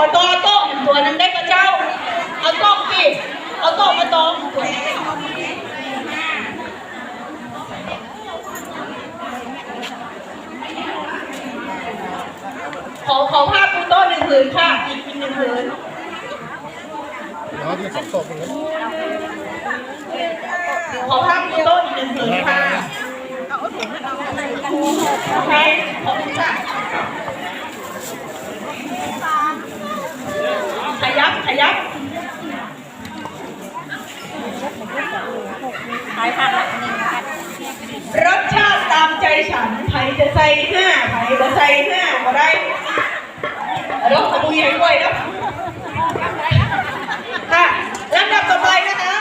อตัวโต๊ะตัวหนึงได้กับเจ้า เอาโต๊ะสิเอาโต๊ะมาตรงขอขอภาพปูโต๊ะหนึ่งผืนค่ะอีกหนึ่งผืนอ๋อที่สองโต๊ะตรงนี้ขอภาพปูโต๊ะอีกหนึ่งผืนค่ะโอเคขอบคุณค่ะ ขยับขายผักหลังหนึ่งนะคะรสชาติตามใจฉันใครจะใส่ห้าใครจะใส่ห้าก็ได้รสขบุยให้ด้วยนะค่ะลำดับต่อไปนะคะ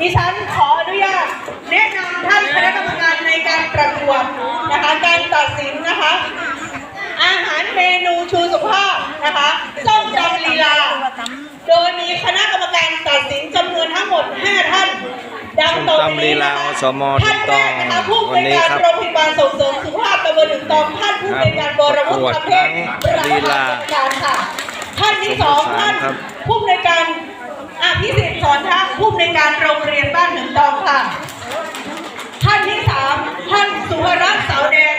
ดิฉันขออนุญาตแนะนำท่านคณะกรรมการในการประกวดนะคะการตัดสินนะคะ อาหารเมนูชูสุขภาพนะคะส มตำลีลาอสมท่านแรกนะคะผู้อำนวยการวันนี้ครับโรงพยาบาลส่งเสริมสุขภาพตำบลหนึ่งตองท่านผู้ในการบรมุขประกวดทั้งลีลาค่ะท่านที่สองท่านผู้ในการอภิสิทธิ์สอนทักผู้ในการโรงเรียนบ้านหนึ่งตองค่ะ ท่านที่สามท่านสุภรัตน์เสาแดง